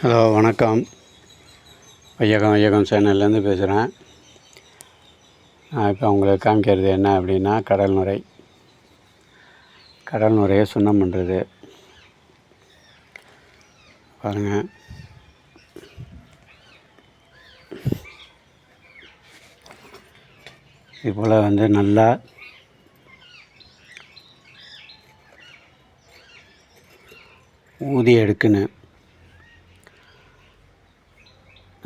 Hello வணக்கம். ஐயகம் ஐயகம் சேனல்லேருந்து பேசுகிறேன். நான் இப்போ உங்களுக்கு காமிக்கிறது என்ன அப்படின்னா கடல் நுரை. கடல் நுரையை சுண்ணம் பண்ணுறது பாருங்கள் இது போல் வந்து நல்லா ஊதி எடுக்குன்னு.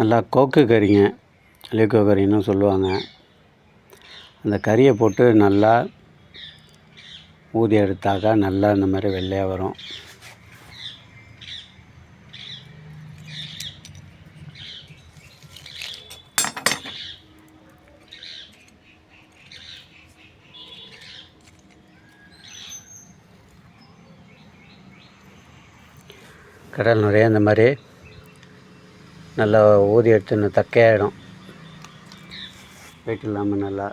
நல்லா கோக்கு கறிங்க லேக்கோ கறின்னு சொல்லுவாங்க. அந்த கறியை போட்டு நல்லா ஊதி எடுத்தாக்கா நல்லா இந்த மாதிரி வெள்ளையாக வரும். கடல் நிறைய இந்த மாதிரி நல்லா ஊதி எடுத்துன்னு தக்கையாயிடும். வெயிட் இல்லாமல் நல்லா.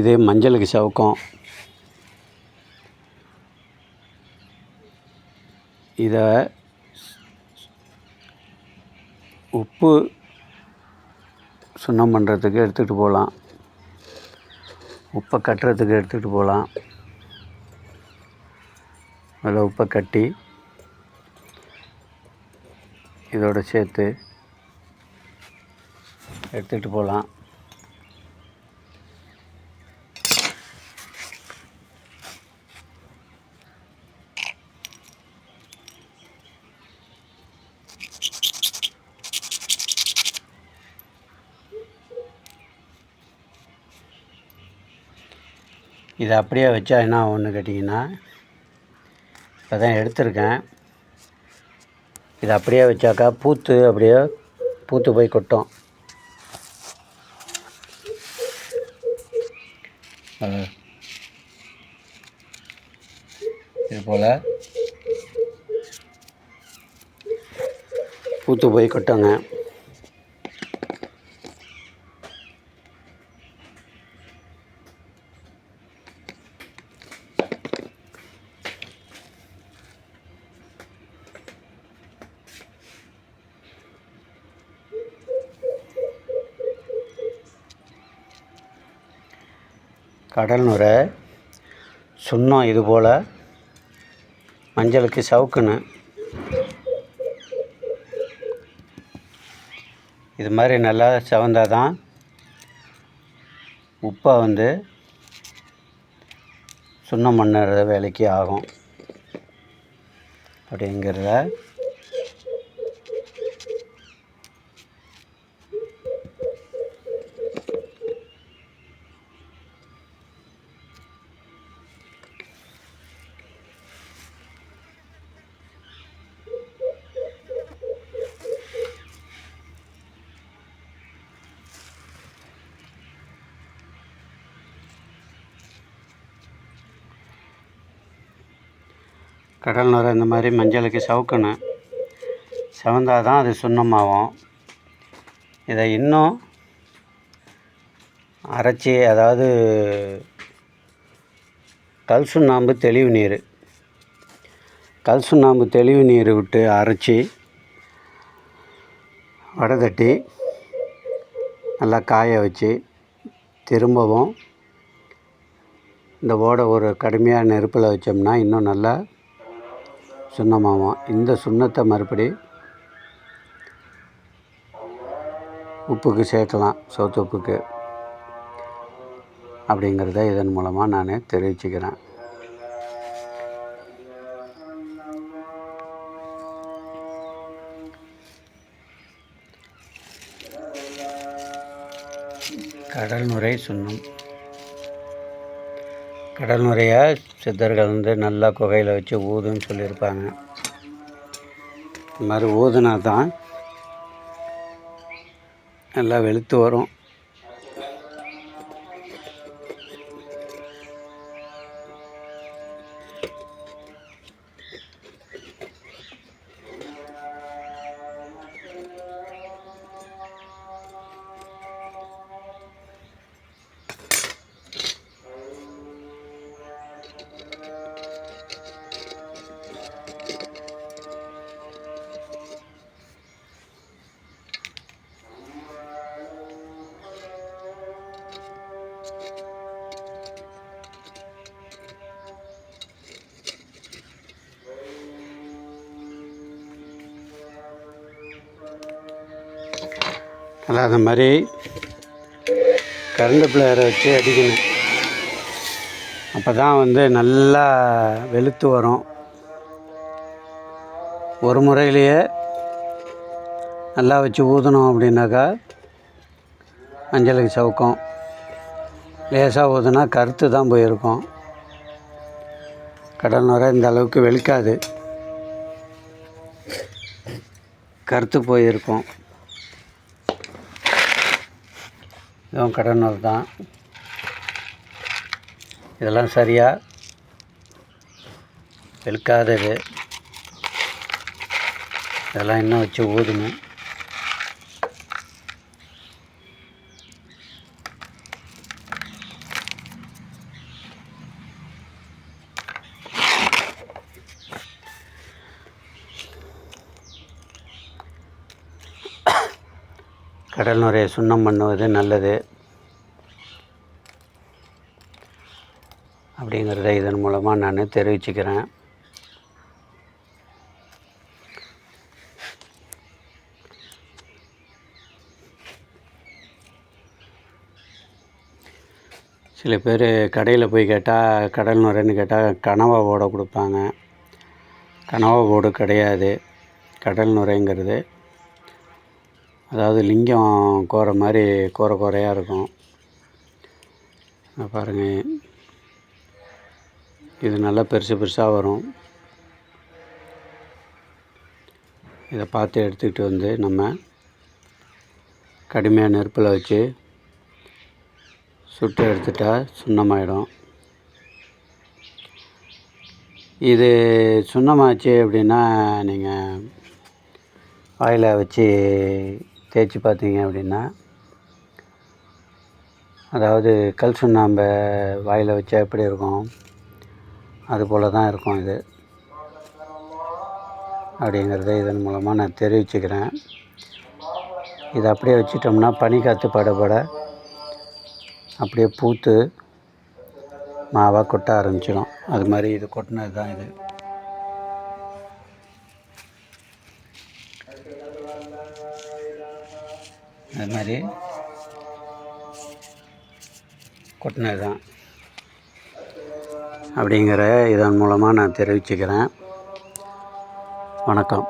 இது மஞ்சளுக்கு சவுக்கம். இதை உப்பு சுண்ணம் பண்ணுறதுக்கு எடுத்துகிட்டு போகலாம் உப்பை கட்டுறதுக்கு எடுத்துகிட்டு போகலாம் அதில் உப்பை கட்டி இதோட சேர்த்து எடுத்துகிட்டு போகலாம். இதை அப்படியே வச்சா என்ன ஒன்று கேட்டிங்கன்னா இப்போ தான் எடுத்திருக்கேன். இதை அப்படியே வச்சாக்கா பூத்து அப்படியே பூத்து போய் கொட்டும். அது இது போல் பூத்து போய் கொட்டுங்க. கடல் நுரை சுண்ணம் இது போல் மஞ்சளுக்கு சவுக்குன்னு. இது மாதிரி நல்லா செவந்தால் தான். உப்பை வந்து சுண்ணம் பண்ணுற வேலைக்கு ஆகும். அப்படிங்கிறத கடல் நுரை இந்த மாதிரி மஞ்சளுக்கு சவுக்கணும் செவந்தால் தான் அது சுண்ணமாகும். இதை இன்னும் அரைச்சி அதாவது கல் சுண்ணாம்பு தெளிவு நீர். கல் சுண்ணாம்பு தெளிவு நீர் விட்டு அரைச்சி வடை தட்டி நல்லா காய வச்சு திரும்பவும் இந்த ஓடை ஒரு கடுமையாக நெருப்பில் வச்சோம்னா இன்னும் நல்லா சுண்ணமாகும் இந்த சுண்ணத்தை மறுபடி உப்புக்கு சேர்க்கலாம் சோத்து உப்புக்கு அப்படிங்கிறத இதன் மூலமாக நான் தெரிவிச்சுக்கிறேன். கடல் சுண்ணம். கடல் முறையாக சித்தர்கள் வந்து நல்லா குகையில் வச்சு ஊதுன்னு சொல்லியிருப்பாங்க. இந்த மாதிரி ஊதுனா தான் நல்லா வெளுத்து வரும். அல்லாத மாதிரி கரண்ட் பிளேயரை வச்சு அடிக்கணும். அப்போ தான் வந்து நல்லா வெளுத்து வரும். ஒரு முறையிலேயே நல்லா வச்சு ஊதணும் அப்படின்னாக்கா மஞ்சளுக்கு சவுக்கம். லேசாக ஊதுனா கருத்து தான் போயிருக்கும். கடல் நுரை இந்த அளவுக்கு வெளுக்காது. கருத்து போயிருக்கும். இதுவும் கடல் தான். இதெல்லாம் சரியாக வெளுக்காதது. இதெல்லாம் இன்னும் வச்சு ஊதணும். கடல் நுரையை சுண்ணம் பண்ணுவது நல்லது. அப்படிங்கிறத இதன் மூலமாக நான் தெரிவிச்சுக்கிறேன். சில பேர் கடையில் போய் கேட்டால் கடல் நுரைன்னு கேட்டால் கனவா ஓட கொடுப்பாங்க. கனவா ஓடு கிடையாது. கடல் நுரைங்கிறது அதாவது லிங்கம் கோர மாதிரி கோர கோரையாக இருக்கும். பாருங்கள் இது நல்லா பெருசு பெருசாக வரும். இதை பார்த்து எடுத்துக்கிட்டு வந்து நம்ம கடுமையாக நெருப்பில் வச்சு சுட்டு எடுத்துட்டா சுண்ணமாயிடும். இது சுண்ணமாச்சு அப்படின்னா நீங்கள் வாயில் வச்சு தேய்ச்சி பார்த்தீங்க அப்படின்னா அதாவது கல் சுண்ணாம்பை வாயில் வச்சா எப்படி இருக்கும்? அது போல் தான் இருக்கும் இது. அப்படிங்கிறத இதன் மூலமாக நான் தெரிவிச்சுக்கிறேன். இதை அப்படியே வச்சிட்டோம்னா பனி காற்று படபட அப்படியே பூத்து மாவாக கொட்ட ஆரம்பிச்சிடும். அது மாதிரி இது கொட்டினது தான் இது. அது மாதிரி கொட்டினது தான் அப்படிங்கிற இதன் மூலமாக நான் தெரிவிச்சுக்கிறேன். வணக்கம்.